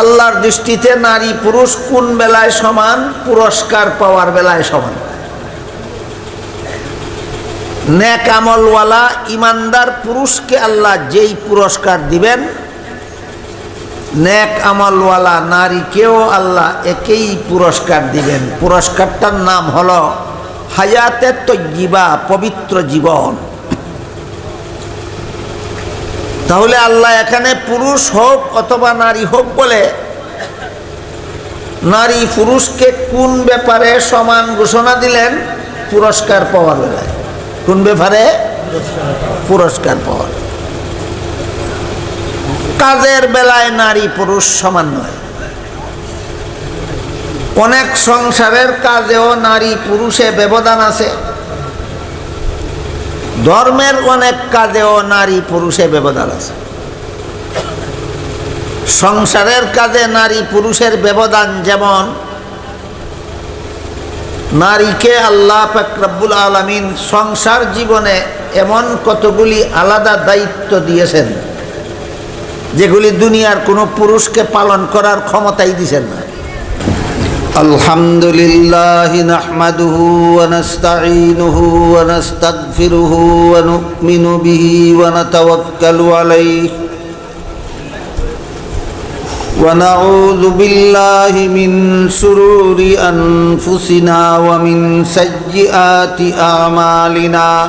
আল্লাহর দৃষ্টিতে নারী পুরুষ কোন বেলায় সমান? পুরস্কার পাওয়ার বেলায় সমান। নেক আমলওয়ালা ইমানদার পুরুষকে আল্লাহ যেই পুরস্কার দিবেন, নেক আমলওয়ালা নারীকেও আল্লাহ একেই পুরস্কার দিবেন। পুরস্কারটার নাম হলো হায়াতে তৈবা পবিত্র জীবন। তাহলে আল্লাহ এখানে পুরুষ হোক অথবা নারী হোক বলে, নারী পুরুষকে কোন ব্যাপারে সমান ঘোষণা দিলেন? পুরস্কার পাওয়ার বেলায়। কোন ব্যাপারে? পুরস্কার পাওয়ার। কাজের বেলায় নারী পুরুষ সমান নয়। অনেক সংসারের কাজেও নারী পুরুষে ব্যবধান আছে। ধর্মের অনেক কাজেও নারী পুরুষে ব্যবধান আছে। সংসারের কাজে নারী পুরুষের ব্যবধান যেমন, নারীকে আল্লাহ ফাকরাবুল আলমিন সংসার জীবনে এমন কতগুলি আলাদা দায়িত্ব দিয়েছেন, যেগুলি দুনিয়ার কোনো পুরুষকে পালন করার ক্ষমতাই দিছেন না। الحمد لله نحمده ونستعينه ونستغفره ونؤمن به ونتوكل عليه ونعوذ بالله من شرور أنفسنا ومن سيئات أعمالنا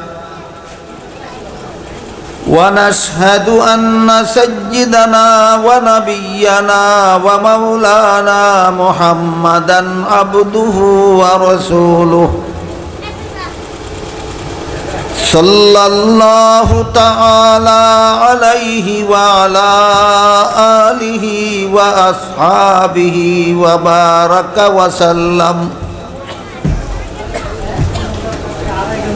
ونشهد أن سيدنا ونبينا ومولانا محمدا عبده ورسوله صلى الله تعالى عليه وعلى آله وأصحابه وبارك وسلم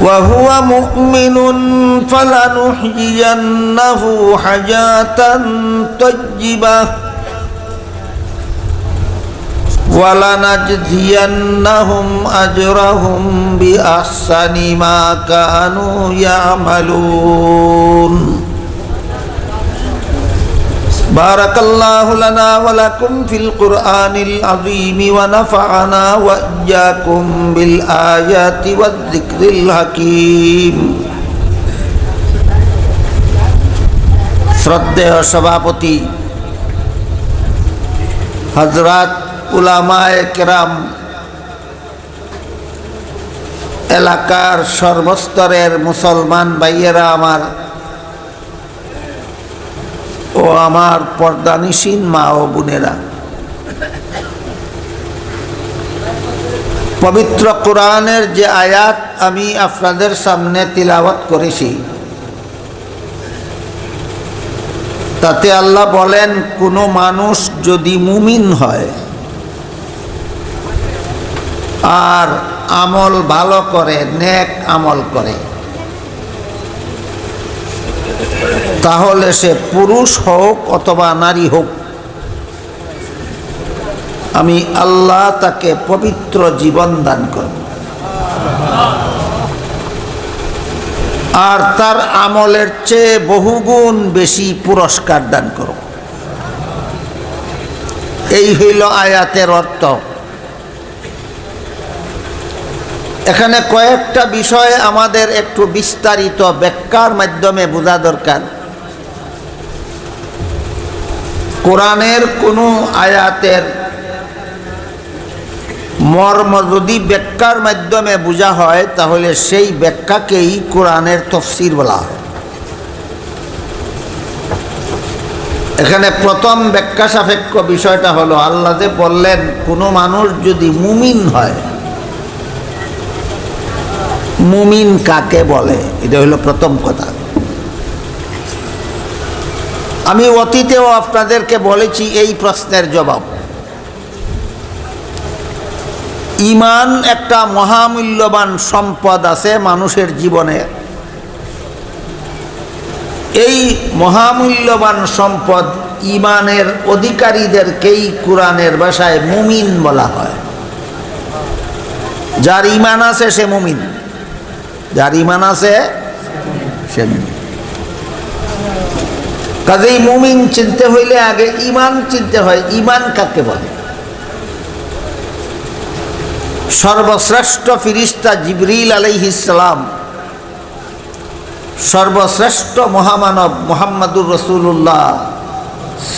وهو مؤمن فلنحيينه حياة طيبة ولنجزينهم أجرهم بأحسن ما كانوا يعملون بارك الله لنا ولكم في القرآن العظيم ونفعنا وإياكم بالآيات والذكر الحكيم শ্রদ্ধেয় সভাপতি হজরত উলামায় কেরাম এলাকার সর্বস্তরের মুসলমান ভাইয়েরা আমার আমার পর্দানিসীন মা ও বোনেরা। পবিত্র কোরআনের যে আয়াত আমি আপনাদের সামনে তিলাওয়াত করেছি, তাতে আল্লাহ বলেন, কোনো মানুষ যদি মুমিন হয় আর আমল ভালো করে, নেক আমল করে তাহলে সে পুরুষ হোক অথবা নারী হোক, আমি আল্লাহ তাকে পবিত্র জীবন দান করব। আর তার আমলের চেয়ে বহুগুণ বেশি পুরস্কার দান করব। এই হইল আয়াতের অর্থ। এখানে কয়েকটা বিষয় আমাদের একটু বিস্তারিত ব্যাখ্যার মাধ্যমে বোঝা দরকার। কোরআনের কোনো আয়াতের মর্ম যদি ব্যাখ্যার মাধ্যমে বোঝা হয়, তাহলে সেই ব্যাখ্যাকেই কোরআনের তফসির বলা হয়। এখানে প্রথম ব্যাখ্যা সাপেক্ষ বিষয়টা হলো, আল্লাহ যে বললেন, কোনো মানুষ যদি মুমিন হয়, মুমিন কাকে বলে? এটা হলো প্রথম কথা। আমি অতীতেও আপনাদেরকে বলেছি এই প্রশ্নের জবাব। ইমান একটা মহামূল্যবান সম্পদ আছে মানুষের জীবনে। এই মহামূল্যবান সম্পদ ইমানের অধিকারীদেরকেই কোরআনের ভাষায় মুমিন বলা হয়। যার ইমান আছে সে মুমিন, যার ইমান আছে সে মুমিন। কাজেই মুমিন চিনতে হইলে আগে ইমান চিনতে হয়। ইমান কাকে বলে? সর্বশ্রেষ্ঠ ফিরিস্তা জিবরিল আলাইহিসালাম সর্বশ্রেষ্ঠ মহামানব মোহাম্মদুর রসুল্লাহ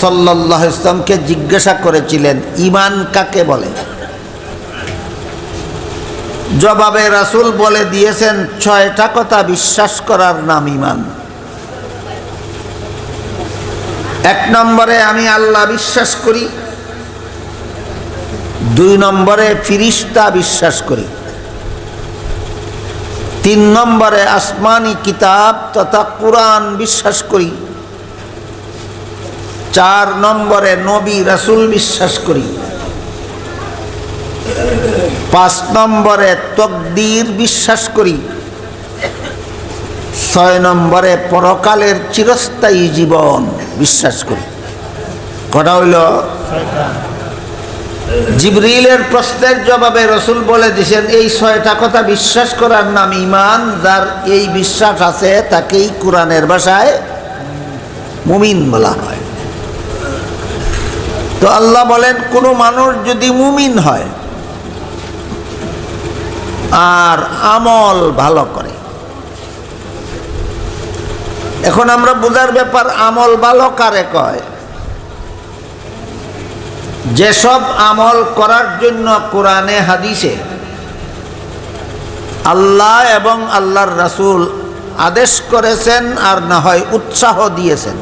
সাল্লাহ ইসলামকে জিজ্ঞাসা করেছিলেন ইমান কাকে বলে? জবাবে রাসুল বলে দিয়েছেন, ছয়টা কথা বিশ্বাস করার নাম ইমান এক নম্বরে আমি আল্লাহ বিশ্বাস করি, দুই নম্বরে ফিরিস্তা বিশ্বাস করি, তিন নম্বরে আসমানি কিতাব তথা কোরআন বিশ্বাস করি, চার নম্বরে নবী রাসুল বিশ্বাস করি, পাঁচ নম্বরে তকদির বিশ্বাস করি ছয় নম্বরে পরকালের চিরস্থায়ী জীবন, বিশ্বাস করি। কটা হইল, জিবরিলের প্রশ্নের জবাবে রসুল বলে দিছেন, এই ছয়টা কথা বিশ্বাস করার নাম ইমান যার এই বিশ্বাস আছে তাকেই কোরআনের ভাষায় মুমিন বলা হয়। তো আল্লাহ বলেন, কোনো মানুষ যদি মুমিন হয়, আর আমল ভালো করে এখন আমরা বোঝার ব্যাপার, আমল ভালো কারে কয়? যেসব আমল করার জন্য কোরআনে, হাদিসে আল্লাহ এবং আল্লাহর রাসুল আদেশ করেছেন আর না হয় উৎসাহ দিয়েছেন।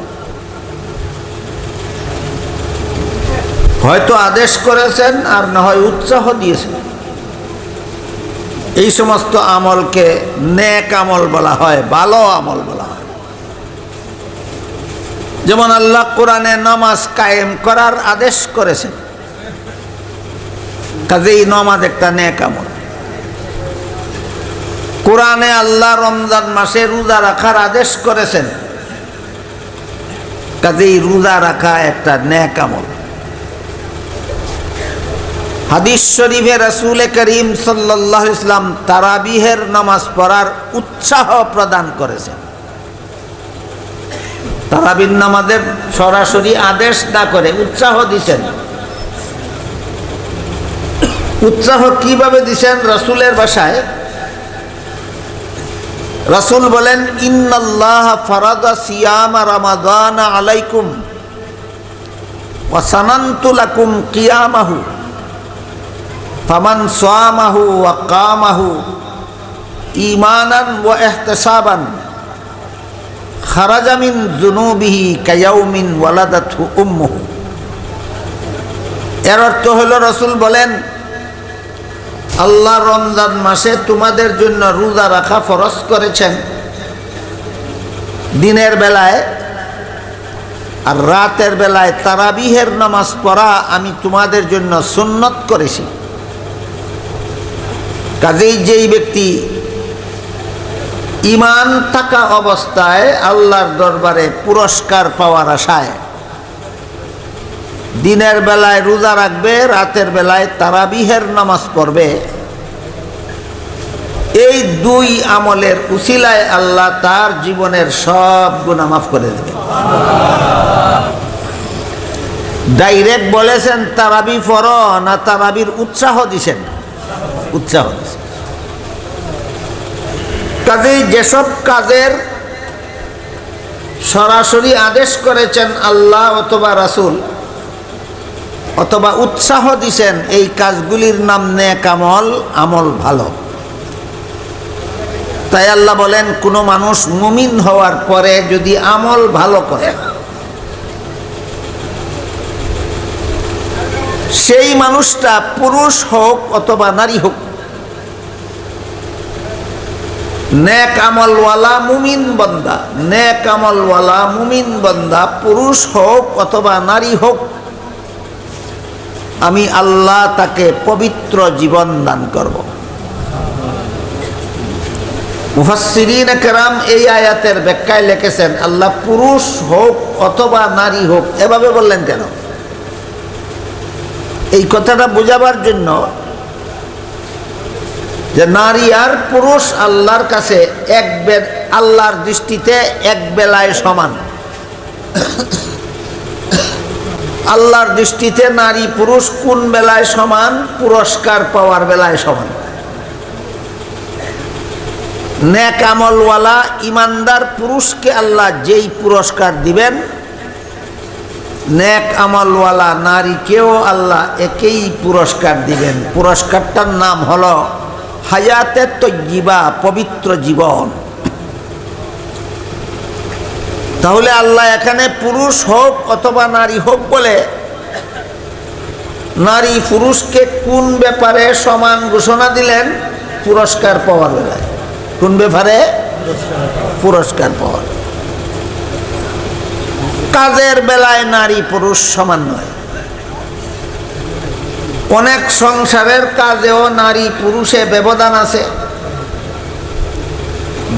হয়তো আদেশ করেছেন আর না হয় উৎসাহ দিয়েছেন। এই সমস্ত আমলকে নেক আমল বলা হয়, ভালো আমল বলা যেমন আল্লাহ কোরআনে নামাজ কায়েম করার আদেশ করেছেন। কাজেই নামাজ একটা নেক আমল। কোরআনে আল্লাহ রমজান মাসে রোজা রাখার আদেশ করেছেন। কাজেই রোজা রাখা একটা নেক আমল। হাদিস শরীফে রসুল করিম সাল্লাহ ইসলাম তারাবিহের নামাজ পড়ার উৎসাহ প্রদান করেছেন। তারাবির নামাজের সরাসরি আদেশ না করে উৎসাহ দিছেন। উৎসাহ কীভাবে দিছেন রসুলের বাসায়? রসুল বলেন, ইন্নাল্লাহ ফারাদা সিয়াম রামাদান আলাইকুম ওয়াসানান্তুলাকুম কিয়ামাহু। ফামান সোয়ামাহু ওয়া কামাহু ইমানান ওয়া ইহতিসাবান। খারাজামিন জুনুবিহি কায়াউমিন ওয়ালাদাতহু উম্মুহু। এর অর্থ হলো রসুল বলেন, আল্লাহ রমজান মাসে তোমাদের জন্য রোজা রাখা ফরজ করেছেন। দিনের বেলায় আর রাতের বেলায় তারাবিহের নামাজ পড়া আমি তোমাদের জন্য সুন্নত করেছি। কাজেই যেই ব্যক্তি ইমান থাকা অবস্থায় আল্লাহর দরবারে পুরস্কার পাওয়ার আশায়। দিনের বেলায় রোজা রাখবে, রাতের বেলায় তারাবিহের নামাজ পড়বে। এই দুই আমলের উসিলায় আল্লাহ তার জীবনের সব গুণা মাফ করে দেবে। ডাইরেক্ট বলেছেন, তারাবি ফর না তারাবির উৎসাহ দিছেন। উৎসাহ দিছেন। কাজেই যেসব কাজের সরাসরি আদেশ করেছেন আল্লাহ অথবা রাসুল, অথবা উৎসাহ দিছেন, এই কাজগুলির নাম নেক আমল আমল ভালো। তাই আল্লাহ বলেন, কোনো মানুষ মুমিন হওয়ার পরে যদি আমল ভালো করে, সেই মানুষটা পুরুষ হোক অথবা নারী হোক নেক আমলওয়ালা মুমিন বন্দা নেক আমলওয়ালা মুমিন বন্দা, পুরুষ হোক অথবা নারী হোক, আমি আল্লাহ তাকে পবিত্র জীবন দান করব। মুফাসসিরিন কেরাম এই আয়াতের ব্যাখ্যায় লিখেছেন, আল্লাহ পুরুষ হোক অথবা নারী হোক, এভাবে বললেন কেন? এই কথাটা বোঝাবার জন্য যে নারী আর পুরুষ আল্লাহর কাছে এক আল্লাহর দৃষ্টিতে এক বেলায় সমান। আল্লাহর দৃষ্টিতে নারী পুরুষ কোন বেলায় সমান? পুরস্কার পাওয়ার বেলায় সমান। নেক আমলওয়ালা ইমানদার পুরুষকে আল্লাহ যেই পুরস্কার দিবেন, নেক আমলওয়ালা নারীকেও আল্লাহ একেই পুরস্কার দিবেন। পুরস্কারটার নাম হলো হায়াতে তৈবা পবিত্র জীবন। তাহলে আল্লাহ এখানে পুরুষ হোক অথবা নারী হোক বলে, নারী পুরুষকে কোন ব্যাপারে সমান ঘোষণা দিলেন? পুরস্কার পাওয়ার বেলায় কোন ব্যাপারে? পুরস্কার পাওয়ার। কাজের বেলায় নারী পুরুষ সমান নয়। অনেক সংসারের কাজেও নারী পুরুষে ব্যবধান আছে।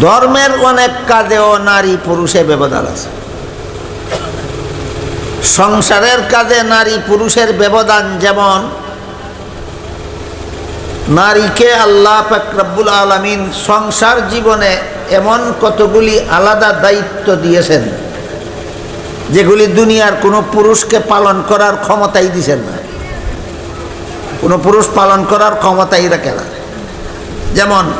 ধর্মের অনেক কাজেও নারী পুরুষে ব্যবধান আছে। সংসারের কাজে নারী পুরুষের ব্যবধান যেমন, নারীকে আল্লাহ ফাকরাবুল আলমিন সংসার জীবনে এমন কতগুলি আলাদা দায়িত্ব দিয়েছেন, যেগুলি দুনিয়ার কোনো পুরুষকে পালন করার ক্ষমতাই দিছেন না। কোনো পুরুষ পালন করার ক্ষমতাই রাখে না। যেমন,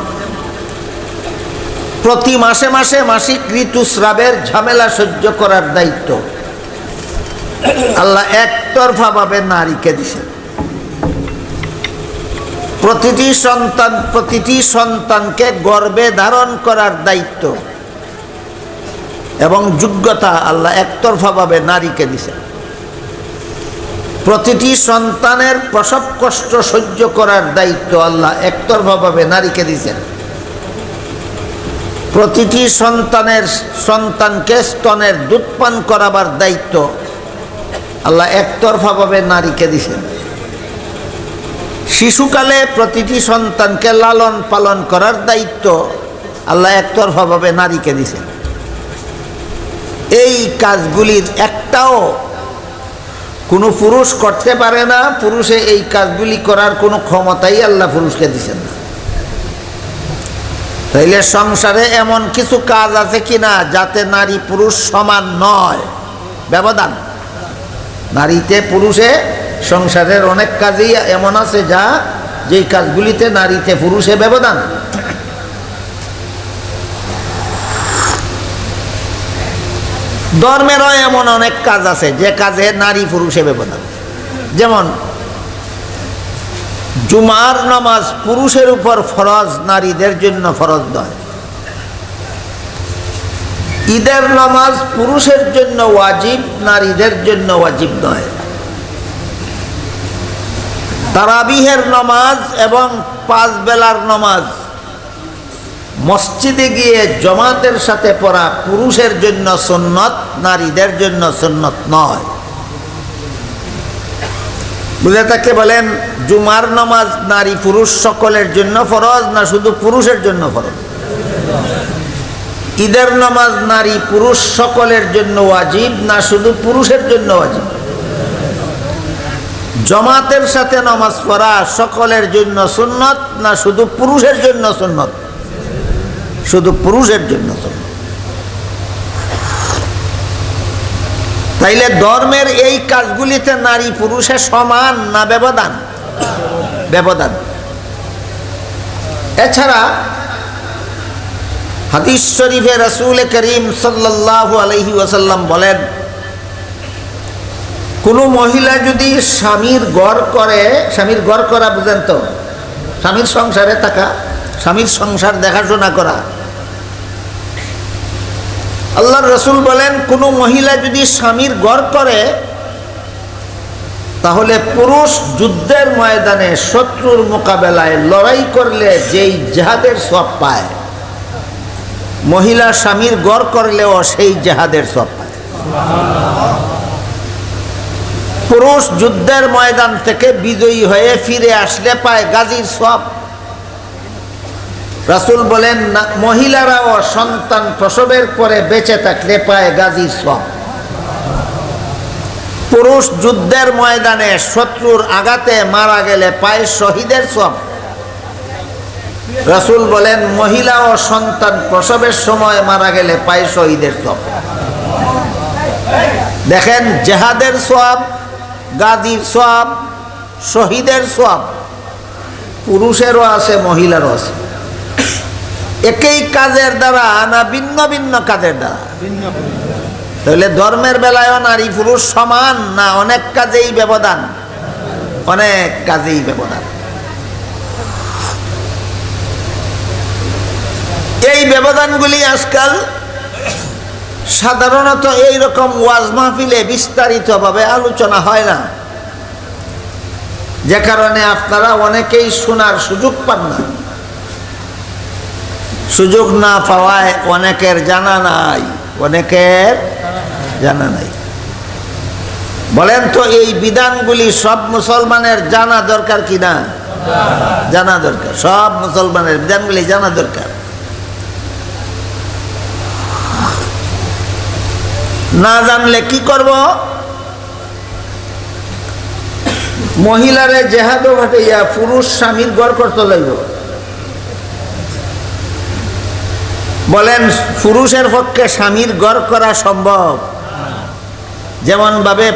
প্রতি মাসে মাসে মাসিক ঋতুস্রাবের ঝামেলা সহ্য করার দায়িত্ব। আল্লাহ একতরফাভাবে নারীকে দিছেন। প্রতিটি সন্তান, প্রতিটি সন্তানকে গর্বে ধারণ করার দায়িত্ব। এবং যোগ্যতা আল্লাহ একতরফাভাবে নারীকে দিছেন। প্রতিটি সন্তানের প্রসব কষ্ট সহ্য করার দায়িত্ব আল্লাহ একতরফাভাবে নারীকে দিয়েছেন। প্রতিটি সন্তানের সন্তানকে স্তনের দুধ পান করাবার দায়িত্ব আল্লাহ একতরফাভাবে নারীকে দিছেন শিশুকালে প্রতিটি সন্তানকে লালন পালন করার দায়িত্ব আল্লাহ একতরফাভাবে নারীকে দিছেন এই কাজগুলির একটাও কোনো পুরুষ করতে পারে না, পুরুষে এই কাজগুলি করার কোনো ক্ষমতাই আল্লাহ পুরুষকে দিচ্ছেন না। তাইলে সংসারে এমন কিছু কাজ আছে কি না যাতে নারী পুরুষ সমান নয়? ব্যবধান। নারীতে পুরুষে সংসারের অনেক কাজই এমন আছে যা, যেই কাজগুলিতে নারীতে পুরুষে ব্যবধান। ধর্মেরও এমন অনেক কাজ আছে, যে কাজে নারী পুরুষে ব্যবধান। যেমন, জুমার নামাজ পুরুষের উপর ফরজ, নারীদের জন্য ফরজ নয়। ঈদের নামাজ পুরুষের জন্য ওয়াজিব, নারীদের জন্য ওয়াজিব নয়। তারাবিহের নামাজ এবং পাঁচ বেলার নামাজ মসজিদে গিয়ে জমাতের সাথে পড়া পুরুষের জন্য সন্ন্যত নারীদের জন্য সন্ন্যত নয়। বুঝে থাকতে বলেন, জুমার নামাজ নারী পুরুষ সকলের জন্য ফরজ না শুধু পুরুষের জন্য ফরজ? ঈদের নামাজ নারী পুরুষ সকলের জন্য ওয়াজিব না শুধু পুরুষের জন্য ওয়াজিব? জমাতের সাথে নামাজ পড়া সকলের জন্য সুন্নত না শুধু পুরুষের জন্য সুন্নত? শুধু পুরুষের জন্য তাইলে ধর্মের এই কাজগুলিতে নারী পুরুষের সমান না ব্যবধান? ব্যবধান। এছাড়া হাদিস শরীফে রসুল করিম সাল্লাল্লাহু আলহি ওয়াসাল্লাম বলেন, কোনো মহিলা যদি স্বামীর গড় করে, স্বামীর গড় করা বুঝেন তো? স্বামীর সংসারে থাকা। স্বামীর সংসার দেখাশোনা করা। আল্লাহ রসুল বলেন, কোনো মহিলা যদি স্বামীর গড় করে, তাহলে পুরুষ যুদ্ধের ময়দানে শত্রুর মোকাবেলায় লড়াই করলে যেই জেহাদের সব পায়। মহিলা স্বামীর গড় করলেও সেই জেহাদের সব পায়। পুরুষ যুদ্ধের ময়দান থেকে বিজয়ী হয়ে ফিরে আসলে পায় গাজীর সব। রাসুল বলেন, না, মহিলারাও সন্তান প্রসবের পরে বেঁচে থাকলে পায় গাজীর সব পুরুষ যুদ্ধের ময়দানে শত্রুর আঘাতে মারা গেলে পায় শহীদের সব রাসুল বলেন মহিলা ও সন্তান প্রসবের সময় মারা গেলে পায় শহীদের সব দেখেন, জেহাদের সব গাজীর সব শহীদের সব পুরুষেরও আছে, মহিলারও আছে। একই কাজের দ্বারা না ভিন্ন ভিন্ন কাজের দ্বারা? তাহলে ধর্মের বেলায়ও নারী পুরুষ সমান না অনেক কাজেই ব্যবধান? অনেক কাজেই ব্যবধান। এই ব্যবধানগুলি আজকাল সাধারণত এই রকম ওয়াজ মাহফিলে বিস্তারিতভাবে আলোচনা হয় না। যে কারণে আপনারা অনেকেই শোনার সুযোগ পান না। সুযোগ না পাওয়ায় অনেকের জানা নাই, অনেকের জানা নাই। বলেন তো, এই বিধানগুলি সব মুসলমানের জানা দরকার কি না? জানা দরকার। সব মুসলমানের বিধানগুলি জানা দরকার। না জানলে কি করব? মহিলারে জেহাদ ঘটাইয়া পুরুষ স্বামীর গড় করতে লাগব বলেন, পুরুষের পক্ষে স্বামীর গড় করা সম্ভব। যেমন ভাবে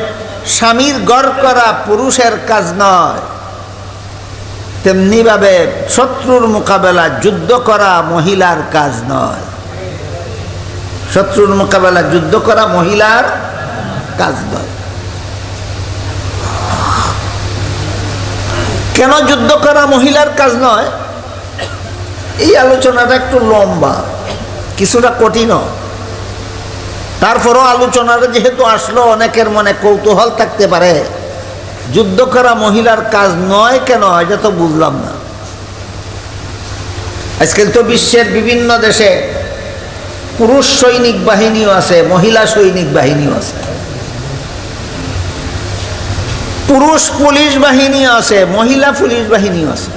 স্বামীর গড় করা পুরুষের কাজ নয়, তেমনি ভাবে শত্রুর মোকাবেলা যুদ্ধ করা মহিলার কাজ নয়। শত্রুর মোকাবেলা যুদ্ধ করা মহিলার কাজ নয়। কেন যুদ্ধ করা মহিলার কাজ নয়? এই আলোচনাটা একটু লম্বা। কিছুটা কঠিন তারপরও আলোচনাটা যেহেতু আসলো, অনেকের মনে কৌতূহল থাকতে পারে। যুদ্ধ করা মহিলার কাজ নয় কেন? এটা তো বুঝলাম না। আজকাল তো বিশ্বের বিভিন্ন দেশে পুরুষ সৈনিক বাহিনীও আছে, মহিলা সৈনিক বাহিনীও আছে। পুরুষ পুলিশ বাহিনীও আছে, মহিলা পুলিশ বাহিনীও আছে।